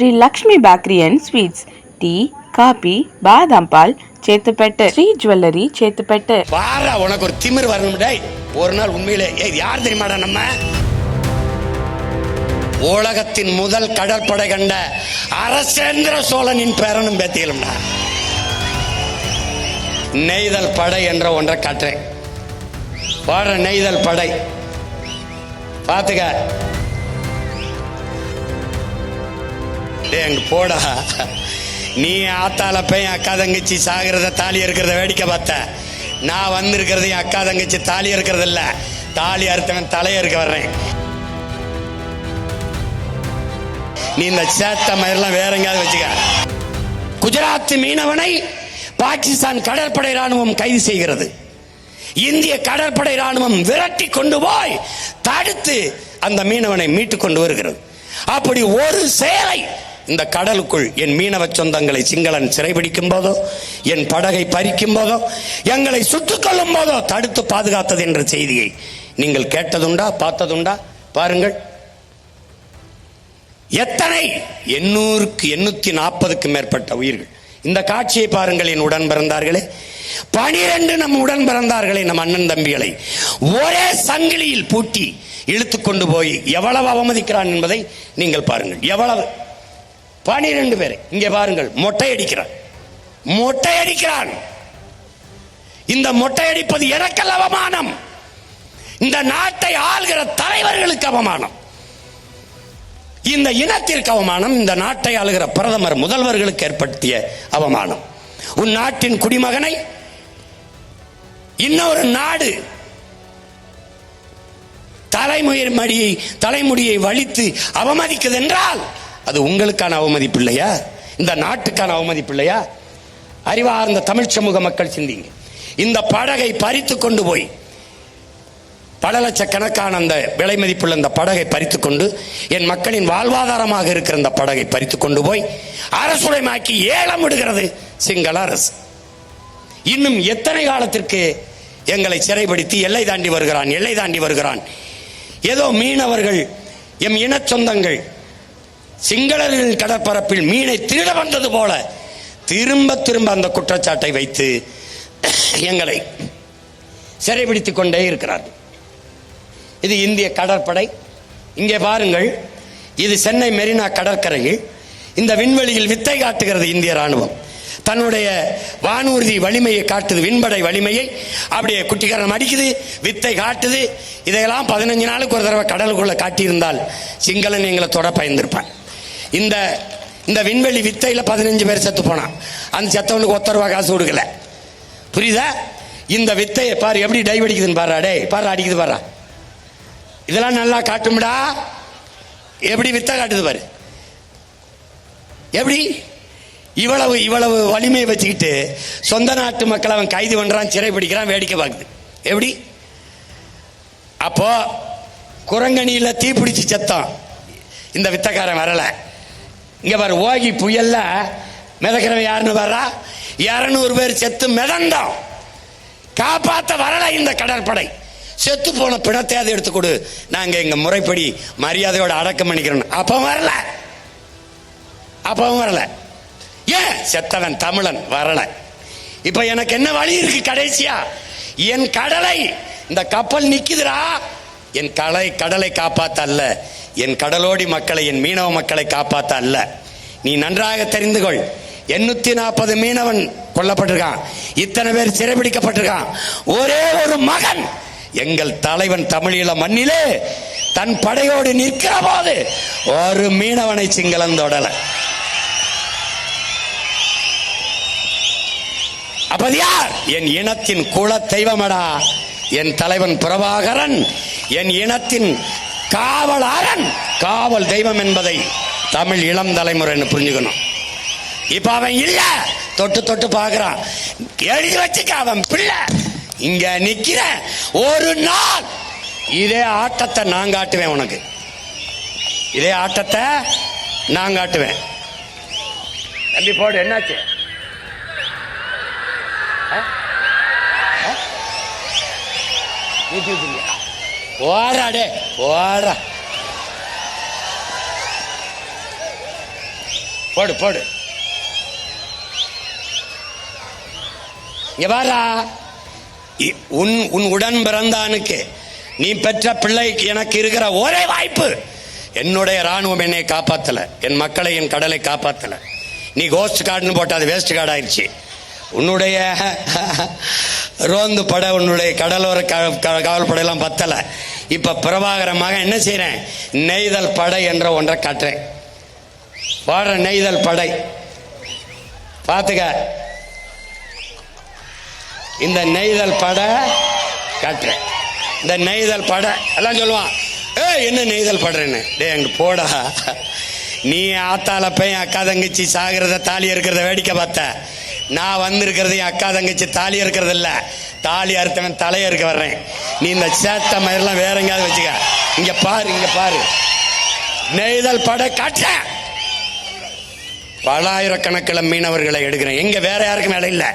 Shri Lakshmi bakery and sweets tea coffee బాదం Paul Chetpet Shri jewellery చేతుపెట్టు வாரா உனக்கு ஒரு திமிர் வரணும் டேய் ஒரு நாள் உண்மையிலே ஏய் யார் தெரியுமாடா நம்ம உலகத்தின் முதல் கடற்படை கண்ட அரசேந்திர சோழனின் பேரனும் பேத்தியலும்டா நெய்தல் படை என்ற ஒன்றை காட்டுறேன் பாடுற நெய்தல் படை பாத்துக்க டேய் போடா. நீ ஆத்தால போய் அக்கா தங்கச்சி சாகிறத தாலி இருக்கிறத வேடிக்கை பார்த்த. நான் வந்திருக்கிறது என் அக்கா தங்கச்சி தாலி இருக்கிறது இல்லை. தாலி அறுத்தவன் தலைய இருக்க வர்றேன். நீ இந்த சேத்த மயிரெல்லாம் வேற எங்கேயாவது வச்சுக்க. குஜராத் மீனவனை பாகிஸ்தான் கடற்படை ராணுவம் கைது செய்கிறது. இந்திய கடற்படை ராணுவம் விரட்டி கொண்டு போய் தடுத்து அந்த மீனவனை மீட்டு கொண்டு வருகிறது. அப்படி ஒரு செயலை இந்த கடலுக்குள் என் மீனவ சொந்தங்களை சிங்களன் சிறைபிடிக்கும் போதோ என் படகை பறிக்கும் போதோ எங்களை சுட்டுக் கொள்ளும் போதோ தடுத்து பாதுகாத்தது என்ற செய்தியை நீங்கள் கேட்டதுண்டா பார்த்ததுண்டா? பாருங்கள். எத்தனை? எண்ணூறுக்கு எண்ணூத்தி நாற்பதுக்கு மேற்பட்ட உயிர்கள். இந்த காட்சியை பாருங்கள் என் உடன் பிறந்தார்களே. பனிரெண்டு நம் உடன் பிறந்தார்களே நம் அண்ணன் தம்பிகளை. ஒரே சங்கிலியில் பூட்டி இழுத்து கொண்டு போய் எவ்வளவு அவமதிக்கிறான் என்பதை நீங்கள் பாருங்கள். எவ்வளவு? பனிரெண்டு பேர். இங்கே பாருங்கள் மொட்டை அடிக்கிறான் மொட்டை அடிக்கிறான் இந்த மொட்டை அடிப்பது எனக்கு அவமானம். இந்த நாட்டை ஆள்கிற தலைவர்களுக்கு அவமானம். இந்த இனத்திற்கு அவமானம் இந்த நாட்டை ஆளுகிற பிரதமர் முதல்வர்களுக்கு ஏற்படுத்திய அவமானம். உன் நாட்டின் குடிமகனை இன்னொரு நாடு தலைமுயர் மடியை தலைமுடியை வலித்து அவமதிக்குது என்றால் அது உங்களுக்கான அவமதிப்பு இல்லையா? இந்த நாட்டுக்கான அவமதிப்பு இல்லையா? அறிவார்ந்த தமிழ் சமூக மக்கள் சிந்திங்க. இந்த படகை பறித்து கொண்டு போய் பல லட்சக்கணக்கான அந்த விலை மதிப்புள்ள இந்த படகை பறித்து கொண்டு என் மக்களின் வாழ்வாதாரமாக இருக்கிற இந்த படகை பறித்து கொண்டு போய் அரசுடைமாக்கி ஏலம் விடுகிறது சிங்கள அரசு. இன்னும் எத்தனை காலத்திற்கு எங்களை சிறைப்படுத்தி எல்லை தாண்டி வருகிறான் எல்லை தாண்டி வருகிறான்? ஏதோ மீனவர்கள் எம் இன சொந்தங்கள் சிங்களர்களின் கடற்பரப்பில் மீனை திருட வந்தது போல திரும்ப திரும்ப அந்த குற்றச்சாட்டை வைத்து எங்களை சிறைபிடித்துக் கொண்டே இருக்கிறார்கள். இது இந்திய கடற்படை. இங்கே பாருங்கள் இது சென்னை மெரினா கடற்கரையில் இந்த விண்வெளியில் வித்தை காட்டுகிறது இந்திய ராணுவம் தன்னுடைய வானூர்தி வலிமையை காட்டுது விண்படை வலிமையை. அப்படியே குட்டிக்காரன் அடிக்குது வித்தை காட்டுது. இதையெல்லாம் பதினஞ்சு நாளுக்கு ஒரு தடவை கடலுக்குள்ள காட்டியிருந்தால் சிங்களன் எங்களை தொட பயந்திருப்பான். இந்த இந்த விண்வெளி வித்தையில் பதினஞ்சு பேர் செத்து போனான் அந்த செத்தவனுக்கு ஒத்த ரூபா காசு கொடுக்கல. புரியுதா? இந்த வித்தையை பாரு எப்படி டைவ் அடிக்குதுன்னு பாரு டே பாரு அடிக்குது பாரு இதெல்லாம் நல்லா காட்டும்டா. எப்படி வித்தை காட்டுது பாரு. எப்படி? இவ்வளவு இவ்வளவு வலிமையை வச்சுக்கிட்டு சொந்த நாட்டு மக்கள் அவன் கைது பண்ணுறான் சிறை பிடிக்கிறான் வேடிக்கை பார்க்குது. எப்படி? அப்போ தீ தீப்பிடிச்சு செத்தான். இந்த வித்தக்காரன் வரலை. இங்க பாரு ஓகி புயல்ல மிதக்கிறவன் யாருன்னு வர்றா இருநூறு பேர் செத்து மிதந்தோம். காப்பாத்த வரல இந்த கடற்படை. செத்து போன பிணத்தையாவது எடுத்து கொடு. நாங்க எங்க முறைப்படி மரியாதையோட அடக்கம் பண்ணிக்கிறோம். அப்பவும் வரல. அப்பவும் வரல. ஏன்? செத்தவன் தமிழன் வரல. இப்ப எனக்கு என்ன வழி இருக்கு கடைசியா? என் கடலை. இந்த கப்பல் நிக்குதுடா. என் கலை கடலை காப்பாத்த அல்ல என் கடலோடி மக்களை என் மீனவ மக்களை காப்பாத்த அல்ல நீ நன்றாக தெரிந்து கொள். எண்ணூத்தி நாற்பது மீனவன் கொல்லப்பட்டிருக்கான். இத்தனை பேர் சிறைபிடிக்கப்பட்டிருக்கான். ஒரே ஒரு மகன். எங்கள் தலைவன் தமிழீழ மண்ணிலே தன் படையோடு நிற்கிற போது ஒரு மீனவனை சிங்களம் தொடல. அப்பது யார்? என் இனத்தின் குல தெய்வமடா. என் தலைவன் பிரபாகரன். என் இனத்தின் காவலாரன் காவல் தெய்வம் என்பதை தமிழ் இளம் தலைமுறைன்னு புரிஞ்சுக்கணும். இப்ப அவன் இல்ல தொட்டு தொட்டு பாக்குறான் எழுதி வச்சுக்க அவன் பிள்ளை. இங்க நிக்கிற ஒரு நாள் இதே ஆட்டத்தை நான் காட்டுவேன் உனக்கு. இதே ஆட்டத்தை நான் காட்டுவேன். தம்பி போடு என்னாச்சு? ஆ? டே போடா போடு போடு. இங்க இ- உன் உன் உடன் பிறந்தானுக்கு நீ பெற்ற பிள்ளைக்கு எனக்கு இருக்கிற ஒரே வாய்ப்பு. என்னுடைய ராணுவம் என்னை காப்பாத்தல. என் மக்களை என் கடலை காப்பாத்தல. நீ கோஸ்ட் கார்டுன்னு போட்ட அது வேஸ்ட் கார்டு ஆயிடுச்சு. உன்னுடைய ரோந்து படை உன்னுடைய கடலோர க- க- காவல் படையெல்லாம் பத்தலை. இப்ப பிரபாகரமாக என்ன செய்கிறேன் நெய்தல் படை என்ற ஒன்றை காட்டுறேன். பாடுற நெய்தல் படை. பார்த்துக்க இந்த நெய்தல் படை காட்டுறேன். இந்த நெய்தல் படை எல்லாம் சொல்லுவான். ஏ என்ன நெய்தல் படுறேன்னு? டே அங்க போடா. நீ ஆத்தால பையன் அக்கா தங்கச்சி சாகிறத தாலி இருக்கிறத வேடிக்கை பார்த்த. நான் வந்திருக்கிறது என் அக்கா தங்கச்சி தாலி இருக்கிறது இல்ல தாலி அறுத்தவன் தலையை இருக்க வர்றேன். நீ இந்த சேத்த மாதிரிலாம் வேற எங்கேயாவது வச்சுக்க. இங்க பாரு இங்க பாரு. நெய்தல் படை காட்டுறேன் பலாயிரக்கணக்கில் மீனவர்களை எடுக்கிறேன். எங்க வேற யாருக்கும் வேலை இல்லை.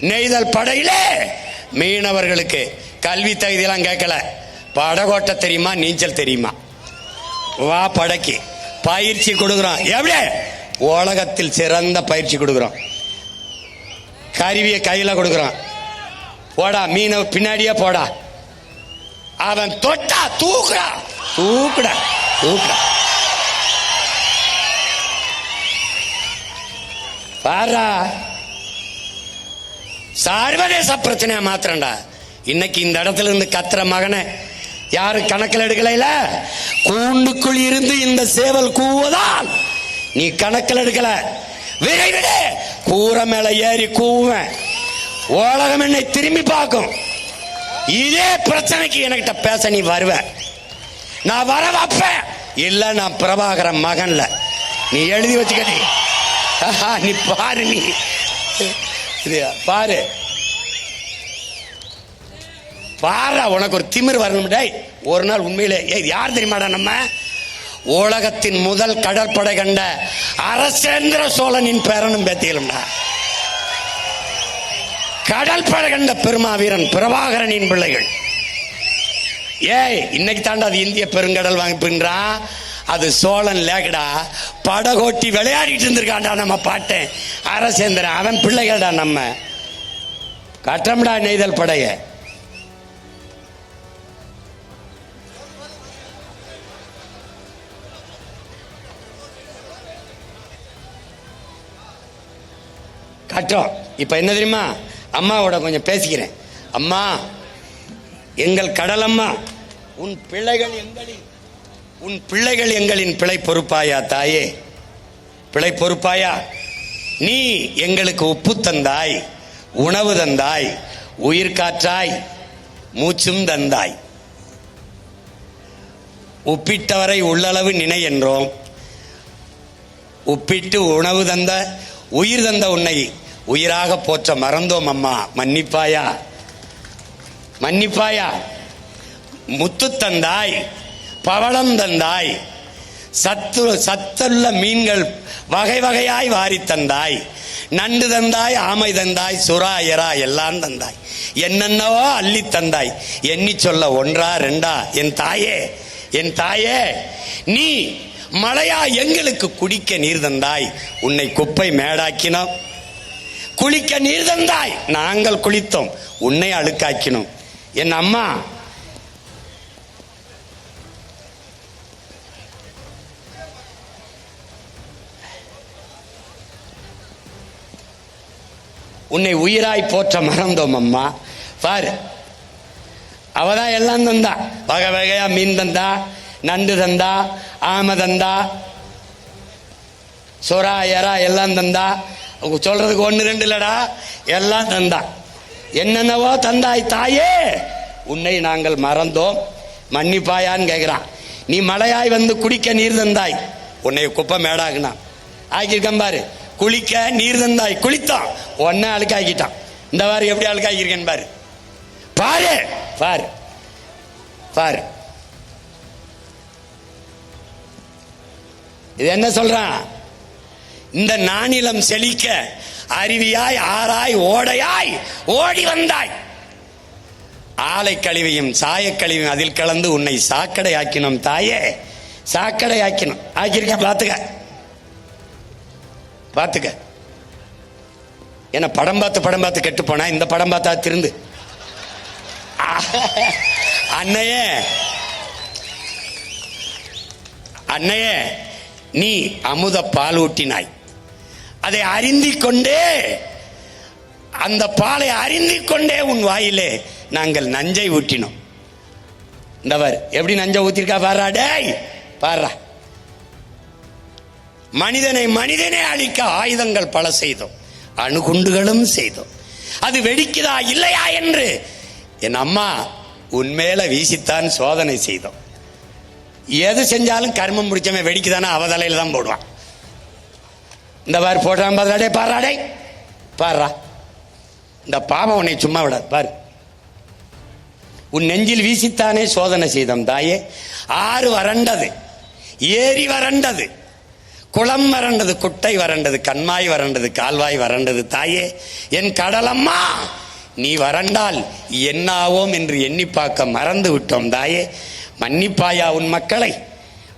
நெய்தல் படையிலே மீனவர்களுக்கு கல்வி தகுதியெல்லாம் கேட்கல. படகோட்ட தெரியுமா நீச்சல் தெரியுமா? வா படைக்கு. பயிற்சி கொடுக்குறோம். எப்படி? உலகத்தில் சிறந்த பயிற்சி கொடுக்குறோம். கருவியை கையில கொடுக்குறான். போடா மீனை பின்னாடியே போடா. அவன் தொட்டா தூக்குடா தூக்குடா தூக்குடா. பாரா சர்வதேச பிரச்சனையா மாத்திரண்டா இன்னைக்கு இந்த இடத்துல இருந்து கத்துற மகனை யாரும் கணக்கில் எடுக்கல கூண்டுக்குள் இருந்து இந்த சேவல் கூவதால் நீ கணக்கில் எடுக்கல. விரைவிடு கூரை மேல ஏறி கூவேன் உலகம் என்னை திரும்பி பார்க்கும். இதே பிரச்சனைக்கு என்கிட்ட பேச நீ வருவ. நான் வர வைப்பேன். இல்ல நான் பிரபாகரன் மகன்ல. நீ எழுதி வச்சுக்கடி. நீ பாரு நீ. பாரு. பாரு உனக்கு ஒரு திமிர் வரணும். டேய் ஒரு நாள் உண்மையிலே. ஏய் யார் தெரியுமாடா நம்ம? உலகத்தின் முதல் கடற்படை கண்ட அரசேந்திர சோழனின் பேரனும் பேத்தியலும்டா கடற்படை கண்ட பெருமாவீரன் பிரபாகரனின் பிள்ளைகள். ஏய் இன்னைக்கு தாண்டா அது இந்திய பெருங்கடல் வாங்கிப்பின்றான் அது சோழன் லேகடா படகோட்டி விளையாடிட்டு இருந்திருக்கான்டா நம்ம பாட்டேன் அரசேந்திரன் அவன் பிள்ளைகள்டா நம்ம. கட்டம்டா நெய்தல் படைய. கட்டம் இப்ப என்ன தெரியுமா? அம்மாவோட கொஞ்சம் பேசிக்கிறேன். அம்மா எங்கள் கடலம்மா உன் பிள்ளைகள் எங்களின் உன் பிள்ளைகள் எங்களின் பிழை பொறுப்பாயா தாயே? பிழை பொறுப்பாயா? நீ எங்களுக்கு உப்பு தந்தாய் உணவு தந்தாய் உயிர் காற்றாய் மூச்சும் தந்தாய். உப்பிட்டவரை உள்ளளவு நினை என்றோம். உப்பிட்டு உணவு தந்த உயிர் தந்த உன்னை உயிராக போற்ற மறந்தோம் அம்மா. மன்னிப்பாயா? மன்னிப்பாயா? முத்து தந்தாய் பவளம் தந்தாய் சத்து சத்துள்ள மீன்கள் வகை வகையாய் வாரி தந்தாய். நண்டு தந்தாய் ஆமை தந்தாய் சுறா எறா எல்லாம் தந்தாய். என்னென்னவோ அள்ளி தந்தாய். எண்ணி சொல்ல ஒன்றா ரெண்டா? என் தாயே என் தாயே நீ மழையா எங்களுக்கு குடிக்க நீர் தந்தாய். உன்னை குப்பை மேடாக்கினோம். குளிக்க நீர் தந்தாய். நாங்கள் குளித்தோம். உன்னை அழுக்காக்கினோம். என் அம்மா உன்னை உயிராய் போற்ற மறந்தோம் அம்மா. பாரு. அவதான் எல்லாம் தந்தா. வகை வகையா மீன் தந்தா நண்டு தந்தா ஆமை தந்தா சுறா எறா எல்லாம் தந்தா. அவங்க சொல்றதுக்கு ஒன்று ரெண்டு இல்லடா. எல்லாம் தந்தா. என்னென்னவோ தந்தாய் தாயே. உன்னை நாங்கள் மறந்தோம். மன்னிப்பாயான்னு கேட்குறான் நீ மலையாய் வந்து குடிக்க நீர் தந்தாய். உன்னை குப்பை மேடாக்குனா ஆக்கியிருக்கேன் பாரு. குளிக்க நீர் தந்தாய். குளித்தான். ஒன்னே அழுக்காக்கிட்டான். இந்த வாரம் எப்படி அழுக்காக்கியிருக்கேன் பாரு. பாரு. பாரு. பாரு. இது என்ன சொல்றான் இந்த நானிலம் செழிக்க அருவியாய் ஆராய் ஓடையாய் ஓடி வந்தாய். ஆலை கழிவையும் சாயக்கழிவையும் அதில் கலந்து உன்னை சாக்கடை ஆக்கினோம் தாயே. சாக்கடை ஆக்கினோம். ஆக்கியிருக்க பார்த்துக்க. பார்த்துக்க. ஏன்னா படம் பார்த்து படம் பார்த்து கெட்டு போனா? இந்த படம் பார்த்தா திருந்து. அன்னையே. அன்னையே. நீ அமுத பால் ஊட்டினாய் அதை அறிந்திக் கொண்டே அந்த பாலை அறிந்திக் கொண்டே உன் வாயிலே நாங்கள் நஞ்சை ஊட்டினோம். இந்தவர் எப்படி நஞ்சை ஊத்திருக்கா பாரா டேய் பாரா மனிதனை மனிதனே அழிக்க ஆயுதங்கள் பல செய்தோம் அணுகுண்டுகளும் செய்தோம். அது வெடிக்குதா இல்லையா என்று என் அம்மா உன்மேல வீசித்தான் சோதனை செய்தோம். எது செஞ்சாலும் கர்மம் முடிச்சவன் வெடிக்குதானே? அவ தலையில் தான் போடுவான். இந்த மாதிரி போட்டான் பாருடே பாராடே பாரா இந்த பாவம் உன்னை சும்மா விடாது பாரு. உன் நெஞ்சில் வீசித்தானே சோதனை செய்தோம் தாயே. ஆறு வறண்டது ஏரி வறண்டது குளம் வறண்டது குட்டை வறண்டது கண்மாய் வறண்டது கால்வாய் வறண்டது தாயே. என் கடலம்மா நீ வறண்டால் என்னாவோம் என்று எண்ணி பார்க்க மறந்து விட்டோம் தாயே. மன்னிப்பாயா உன் மக்களை?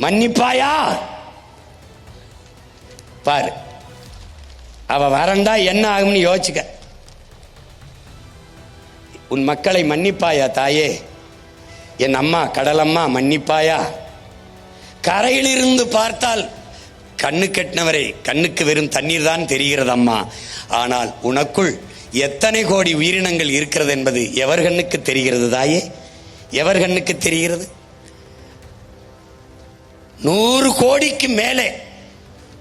மன்னிப்பாயா? பாரு. அவ வரந்தா என்ன ஆகும்னு யோசிச்சுக்க. உன் மக்களை மன்னிப்பாயா தாயே? என் அம்மா கடலம்மா மன்னிப்பாயா? கரையிலிருந்து பார்த்தால் கண்ணு கெட்டினவரே கண்ணுக்கு வெறும் தண்ணீர் தான் தெரிகிறது அம்மா ஆனால் உனக்குள் எத்தனை கோடி உயிரினங்கள் இருக்கிறது என்பது எவர் கண்ணுக்கு தெரிகிறது தாயே? எவர் கண்ணுக்கு தெரிகிறது? நூறு கோடிக்கு மேலே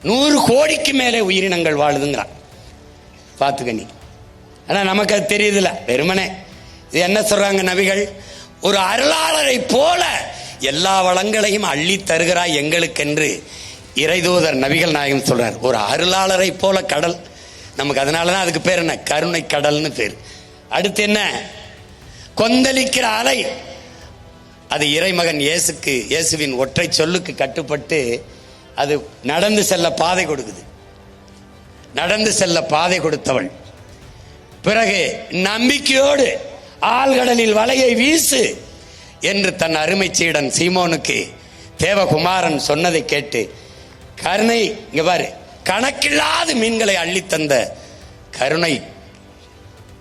நூறு கோடிக்கு மேலே உயிரினங்கள் வாழுதுங்கிறான். பார்த்துக்க நீ. ஆனால் நமக்கு அது தெரியுதுல வெறுமனே. இது என்ன சொல்றாங்க நபிகள்? ஒரு அருளாளரை போல எல்லா வளங்களையும் அள்ளி தருகிறாய் எங்களுக்கென்று இறைதூதர் நபிகள் நாயகம் சொல்றார். ஒரு அருளாளரை போல கடல். நமக்கு அதனால தான் அதுக்கு பேர் என்ன? கருணை கடல்னு பேர். அடுத்து என்ன? கொந்தளிக்கிற அலை. அது இறைமகன் இயேசுக்கு இயேசுவின் ஒற்றை சொல்லுக்கு கட்டுப்பட்டு அது நடந்து செல்ல பாதை கொடுக்குது. நடந்து செல்ல பாதை கொடுத்தவள். பிறகு நம்பிக்கையோடு ஆழ்கடலில் வலையை வீசு என்று தன் அருமை சீடன் சீமோனுக்கு தேவகுமாரன் சொன்னதை கேட்டு கருணை இங்க பாரு கணக்கில்லாத மீன்களை அள்ளித் தந்த கருணை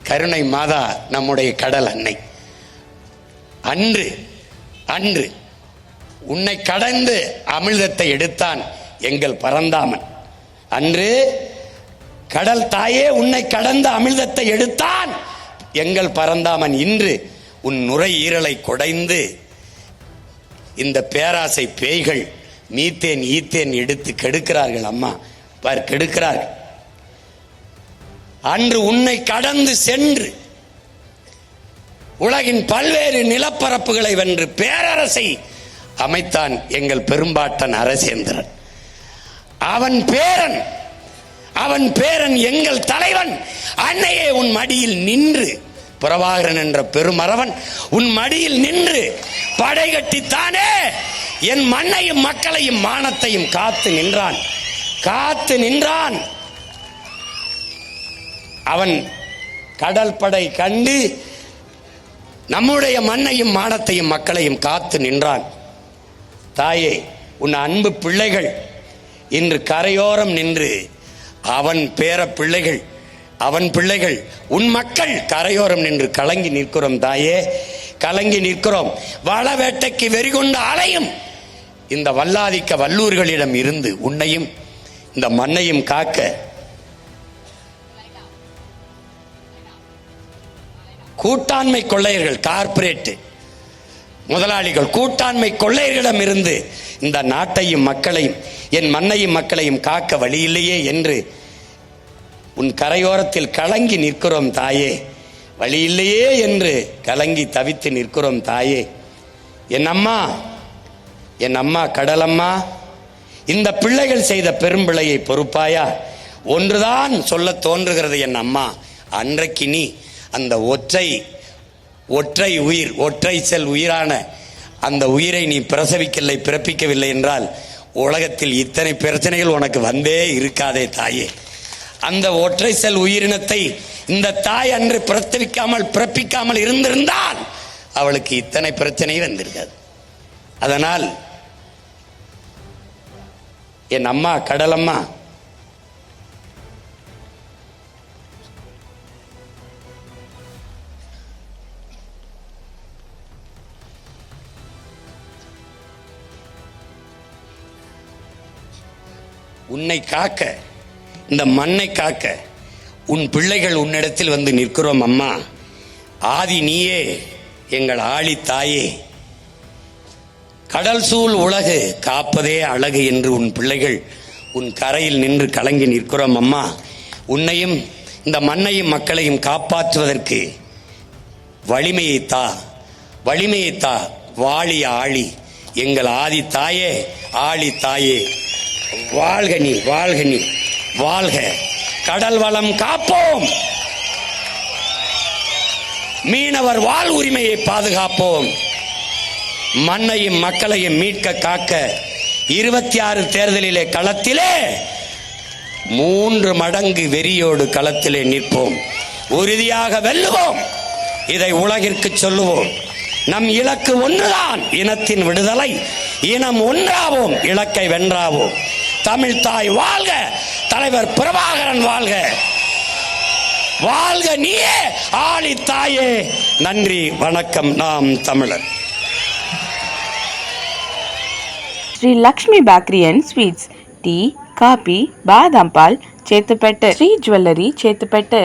கருணை மாதா நம்முடைய கடல் அன்னை. அன்று அன்று உன்னை கடந்து அமிழ்தத்தை எடுத்தான் எங்கள் பரந்தாமன். அன்று கடல் தாயே உன்னை கடந்த அமிழ்தத்தை எடுத்தான் எங்கள் பரந்தாமன். இன்று உன் நுரையீரலை குடைந்து இந்த பேராசை பேய்கள் மீத்தேன் ஈத்தேன் எடுத்து கெடுக்கிறார்கள் அம்மா. பார் கெடுக்கிறார்கள். அன்று உன்னை கடந்து சென்று உலகின் பல்வேறு நிலப்பரப்புகளை வென்று பேரரசை அமைத்தான் எங்கள் பெரும்பாட்டன் அரசேந்திரன். அவன் பேரன் அவன் பேரன் எங்கள் தலைவன். அன்னையே உன் மடியில் நின்று புறவாகரன் என்ற பெருமறவன் உன் மடியில் நின்று படை கட்டித்தானே. என் மண்ணையும் மக்களையும் மானத்தையும் காத்து நின்றான். காத்து நின்றான். அவன் கடல் படை கண்டு நம்முடைய மண்ணையும் மானத்தையும் மக்களையும் காத்து நின்றான். தாயே உன் அன்பு பிள்ளைகள் இன்று கரையோரம் நின்று அவன் பேர பிள்ளைகள் அவன் பிள்ளைகள் உன் மக்கள் கரையோரம் நின்று கலங்கி நிற்கிறோம் தாயே கலங்கி நிற்கிறோம். வள வேட்டைக்கு வெறிகொண்டு அலையும் இந்த வல்லாதிக்க வல்லூர்களிடம் இருந்து உன்னையும் இந்த மண்ணையும் காக்க கூட்டாண்மை கொள்ளையர்கள் கார்ப்பரேட்டு முதலாளிகள் கூட்டாண்மை கொள்ளையர்களிடம் இருந்து இந்த நாட்டையும் மக்களையும் என் மண்ணையும் மக்களையும் காக்க வழியில்லையே என்று உன் கரையோரத்தில் கலங்கி நிற்கிறோம் தாயே. வழியில்லையே என்று கலங்கி தவித்து நிற்கிறோம் தாயே. என் அம்மா என் அம்மா கடலம்மா இந்த பிள்ளைகள் செய்த பெரும்பிழையை பொறுப்பாயா? ஒன்றுதான் சொல்ல தோன்றுகிறது என் அம்மா. அன்றைக்கு நீ அந்த ஒற்றை ஒற்றை உயிர் ஒற்றை செல் உயிரான அந்த உயிரை நீ பிரசவிக்கவில்லை பிறப்பிக்கவில்லை என்றால் உலகத்தில் இத்தனை பிரச்சனைகள் உனக்கு வந்தே இருக்காதே தாயே. அந்த ஒற்றை செல் உயிரினத்தை இந்த தாய் அன்று பிரசவிக்காமல் பிறப்பிக்காமல் இருந்திருந்தால் அவளுக்கு இத்தனை பிரச்சனை வந்திருக்காது. அதனால் என் அம்மா கடலம்மா உன்னை காக்க இந்த மண்ணை காக்க உன் பிள்ளைகள் உன்னிடத்தில் வந்து நிற்கிறோம் அம்மா. ஆதி நீயே எங்கள் ஆழி தாயே. கடல் சூழ் உலகு காப்பதே அழகு என்று உன் பிள்ளைகள் உன் கரையில் நின்று கலங்கி நிற்கிறோம் அம்மா. உன்னையும் இந்த மண்ணையும் மக்களையும் காப்பாற்றுவதற்கு வலிமையை தா வலிமையை தா வாழி ஆழி எங்கள் ஆதி தாயே ஆழி தாயே. வாழ்க நீ வாழ்க நீ வாழ்க. கடல் வளம் காப்போம். மீனவர் வாழ் உரிமையை பாதுகாப்போம். மண்ணையும் மக்களையும் மீட்க காக்க இருபத்தி ஆறு தேர்தலிலே களத்திலே மூன்று மடங்கு வெறியோடு களத்திலே நிற்போம். உறுதியாக வெல்லுவோம். இதை உலகிற்கு சொல்லுவோம். நம் இலக்கு ஒன்றுதான் இனத்தின் விடுதலை. இனம் ஒன்றாவோம் இலக்கை வென்றாவோம். தமிழ் தாய் வாழ்க தலைவர் பிரபாகரன் வாழ்க. வாழ்க நீயே ஆளி தாயே. நன்றி வணக்கம் நாம் தமிழர். Shri Lakshmi bakery and sweets tea coffee பாதாம் பால் சேத்துப்பேட்டை. ஸ்ரீ ஜுவல்லரி சேத்துப்பேட்டை.